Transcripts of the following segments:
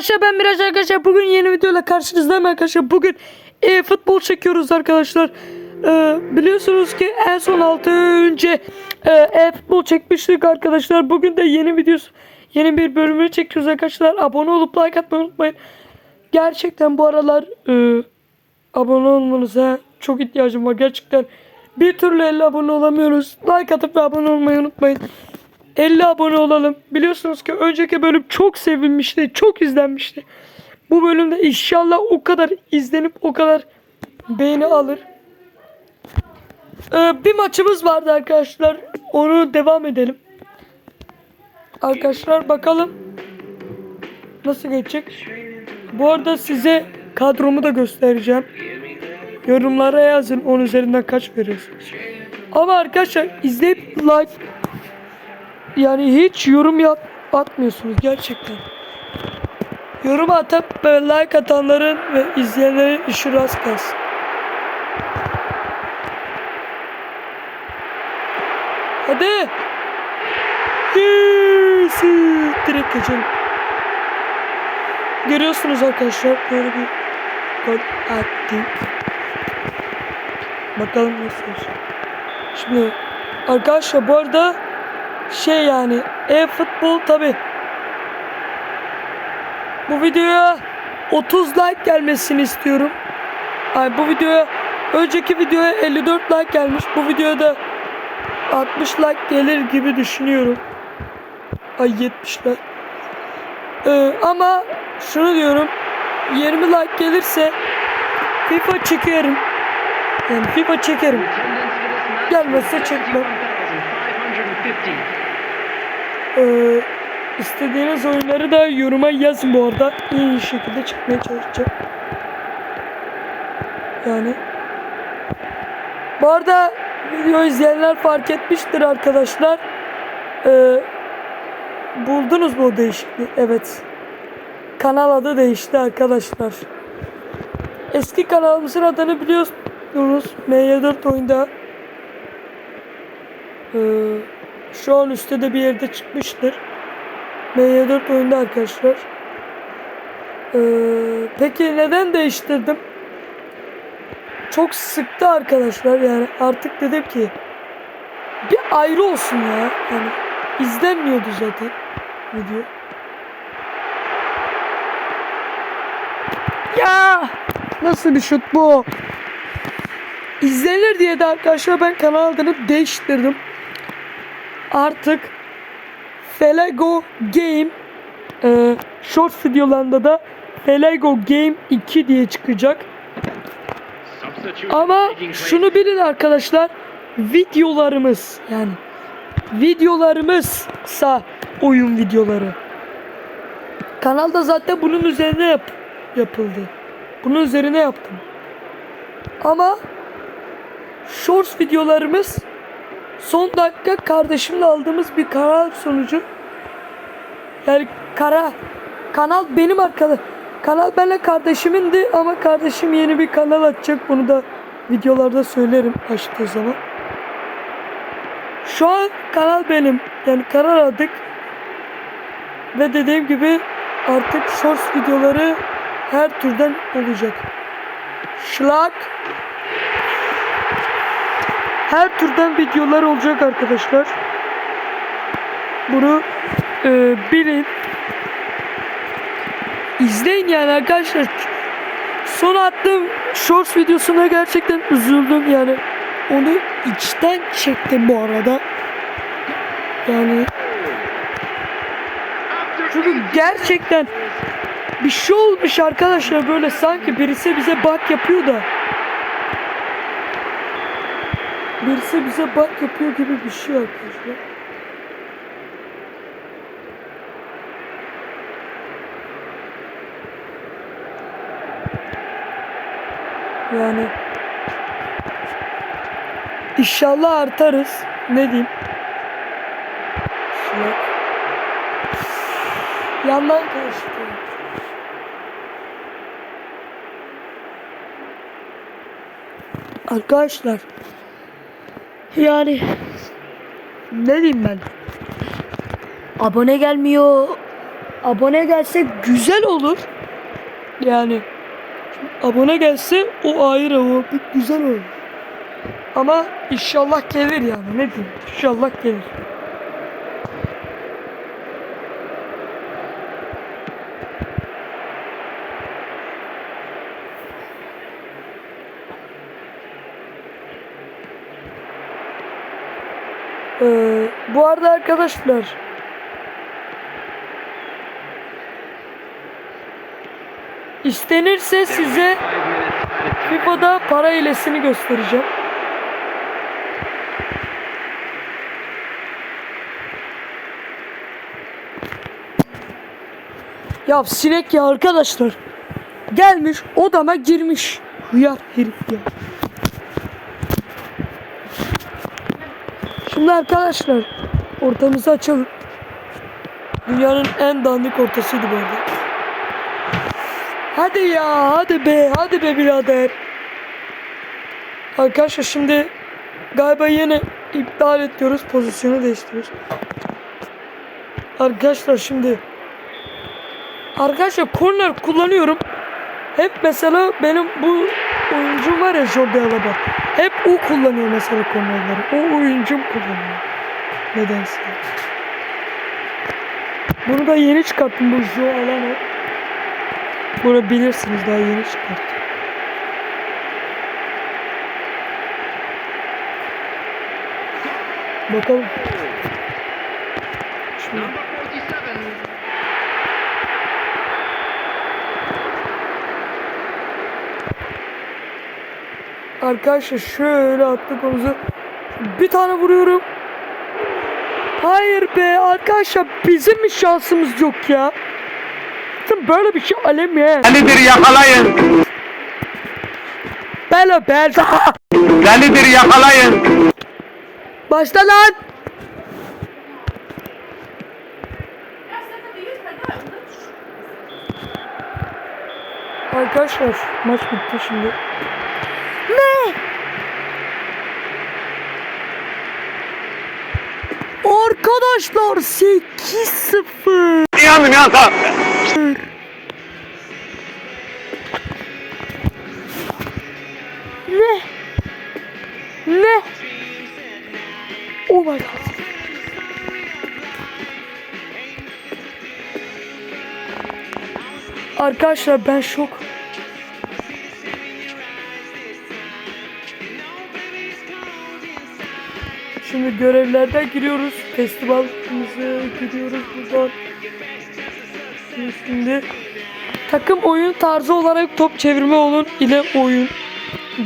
arkadaşlar ben Miraç arkadaşlar bugün yeni videoyla karşınızdayım arkadaşlar. Bugün e, futbol çekiyoruz arkadaşlar. Ee, biliyorsunuz ki en son 6 ay önce e, e, futbol çekmiştik arkadaşlar. Bugün de yeni videosu yeni bir bölümünü çekiyoruz arkadaşlar. Abone olup like atmayı unutmayın. Gerçekten bu aralar e, abone olmanıza çok ihtiyacım var gerçekten. Bir türlü 50 abone olamıyoruz. Like atıp ve abone olmayı unutmayın 50 abone olalım. Biliyorsunuz ki önceki bölüm çok sevilmişti, çok izlenmişti. Bu bölümde inşallah o kadar izlenip o kadar beğeni alır. Ee, bir maçımız vardı arkadaşlar. Onu devam edelim. Arkadaşlar bakalım nasıl geçecek. Bu arada size kadromu da göstereceğim. Yorumlara yazın 10 üzerinden kaç veriyorsunuz. Ama arkadaşlar izleyip like yani hiç yorum yap atmıyorsunuz gerçekten. Yorum atıp like atanların ve izleyenlerin işi rast gelsin. Hadi. Yes. Direkt geçelim. Görüyorsunuz arkadaşlar böyle bir gol attık. Bakalım nasıl olacak. Şimdi arkadaşlar bu arada şey yani e-futbol tabi bu videoya 30 like gelmesini istiyorum. Ay bu videoya önceki videoya 54 like gelmiş. Bu videoda 60 like gelir gibi düşünüyorum. Ay 70 like. Ee, ama şunu diyorum 20 like gelirse FIFA çekerim. Yani FIFA çekerim. Gelmezse çekmem. Ee, istediğiniz oyunları da yoruma yazın bu arada. İyi şekilde çıkmaya çalışacağım. Yani. Bu arada video izleyenler fark etmiştir arkadaşlar. Ee, buldunuz mu o değişikliği? Evet. Kanal adı değişti arkadaşlar. Eski kanalımızın adını biliyorsunuz. MY4 oyunda. Ee, şu an üstte de bir yerde çıkmıştır. MY4 oyunda arkadaşlar. Ee, peki neden değiştirdim? Çok sıktı arkadaşlar yani artık dedim ki bir ayrı olsun ya. Yani izlenmiyordu zaten video. Ya nasıl bir şut bu? İzlenir diye de arkadaşlar ben kanal adını değiştirdim artık Felego Game e, short videolarında da Felego Game 2 diye çıkacak. Ama şunu bilin arkadaşlar videolarımız yani videolarımızsa oyun videoları. Kanalda zaten bunun üzerine yap, yapıldı. Bunun üzerine yaptım. Ama shorts videolarımız son dakika kardeşimle aldığımız bir karar sonucu. Yani kara kanal benim arkada kanal benle kardeşimindi ama kardeşim yeni bir kanal açacak. Bunu da videolarda söylerim açtığı zaman. Şu an kanal benim. Yani karar aldık. Ve dediğim gibi artık shorts videoları her türden olacak. Schlag her türden videolar olacak arkadaşlar. Bunu e, bilin. İzleyin yani arkadaşlar. Son attığım shorts videosuna gerçekten üzüldüm yani. Onu içten çektim bu arada. Yani çünkü gerçekten bir şey olmuş arkadaşlar böyle sanki birisi bize bak yapıyor da Birisi bize bak yapıyor gibi bir şey arkadaşlar. Yani İnşallah artarız. Ne diyeyim? Şuna. Yandan karıştı. Arkadaşlar yani ne diyeyim ben? Abone gelmiyor. abone gelse güzel olur. Yani abone gelse o ayrı o güzel olur. Ama inşallah gelir yani ne diyeyim inşallah gelir. Ee, bu arada arkadaşlar istenirse size FIFA'da para hilesini göstereceğim. Ya sinek ya arkadaşlar. Gelmiş odama girmiş. Hıyar herif ya. Şimdi arkadaşlar ortamızı açalım. Dünyanın en dandik ortasıydı bu arada. Hadi ya hadi be hadi be birader. Arkadaşlar şimdi galiba yine iptal ediyoruz pozisyonu değiştiriyoruz. Arkadaşlar şimdi Arkadaşlar korner kullanıyorum. Hep mesela benim bu oyuncum var ya Jordi Alba. Hep o kullanıyor mesela kornerleri. O oyuncum kullanıyor. Nedense. Bunu da yeni çıkarttım bu Joe Alano. Bunu bilirsiniz daha yeni çıkarttım. Bakalım. Şimdi Arkadaşlar şöyle attık omuzu. Bir tane vuruyorum. Hayır be arkadaşlar bizim mi şansımız yok ya? Böyle bir şey alem ya. Delidir yakalayın. Bela bela. Delidir yakalayın. Başla lan. Arkadaşlar maç bitti şimdi. Ne? Arkadaşlar 8-0. Yandım yansam. Ne? Ne? Oh my god. Arkadaşlar ben şok. Şimdi görevlerden giriyoruz. Festivalimize gidiyoruz buradan. Şimdi takım oyun tarzı olarak top çevirme olun ile oyun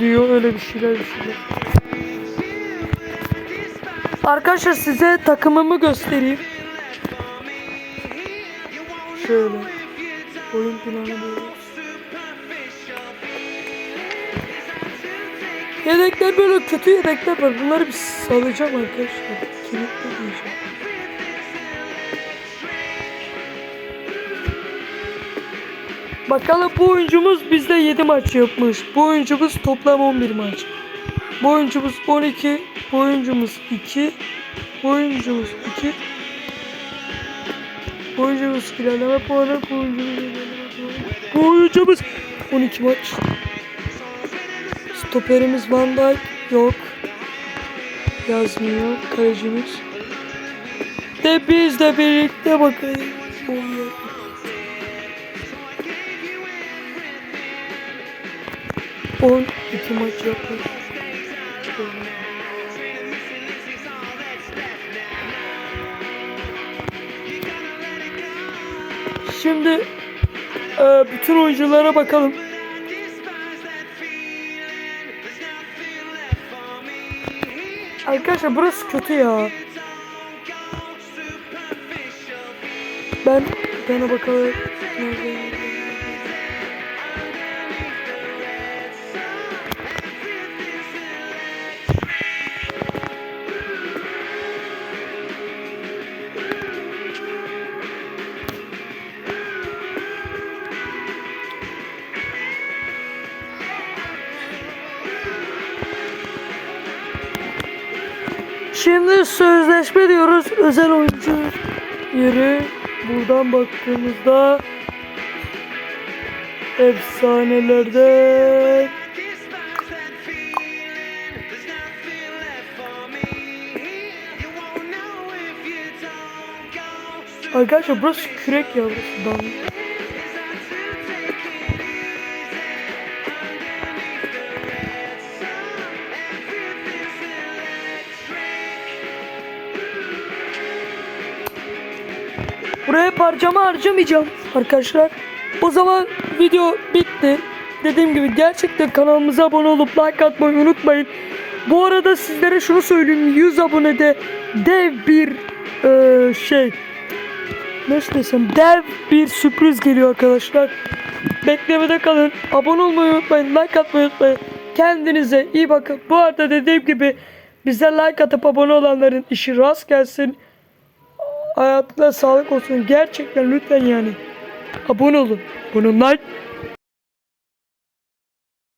diyor öyle bir şeyler bir şeyler. Arkadaşlar size takımımı göstereyim. Şöyle. Oyun planı böyle. Yedekler böyle kötü yedekler var. Bunları bir salacağım arkadaşlar. Kilitli diyeceğim. Bakalım bu oyuncumuz bizde 7 maç yapmış. Bu oyuncumuz toplam 11 maç. Bu oyuncumuz 12. Bu oyuncumuz 2. Bu oyuncumuz 2. Bu oyuncumuz ilerleme puanı. Bu oyuncumuz ilerleme puanı. Bu oyuncumuz 12 maç. Stoperimiz Van Dijk yok. Yazmıyor kalecimiz. De biz de birlikte. Oluyor. On iki maç yapmış. Şimdi e, bütün oyunculara bakalım. Arkadaşlar burası kötü ya. Ben bana bakalım. Nerede? Şimdi sözleşme diyoruz. Özel oyuncu yeri buradan baktığımızda efsanelerden Arkadaşlar burası kürek ya burası Buraya parçamı harcamayacağım arkadaşlar. O zaman video bitti. Dediğim gibi gerçekten kanalımıza abone olup like atmayı unutmayın. Bu arada sizlere şunu söyleyeyim. 100 abonede dev bir eee, şey nasıl desem dev bir sürpriz geliyor arkadaşlar. Beklemede kalın. Abone olmayı unutmayın. Like atmayı unutmayın. Kendinize iyi bakın. Bu arada dediğim gibi bize like atıp abone olanların işi rast gelsin. Hayatına sağlık olsun. Gerçekten lütfen yani. Abone olun. Bunun like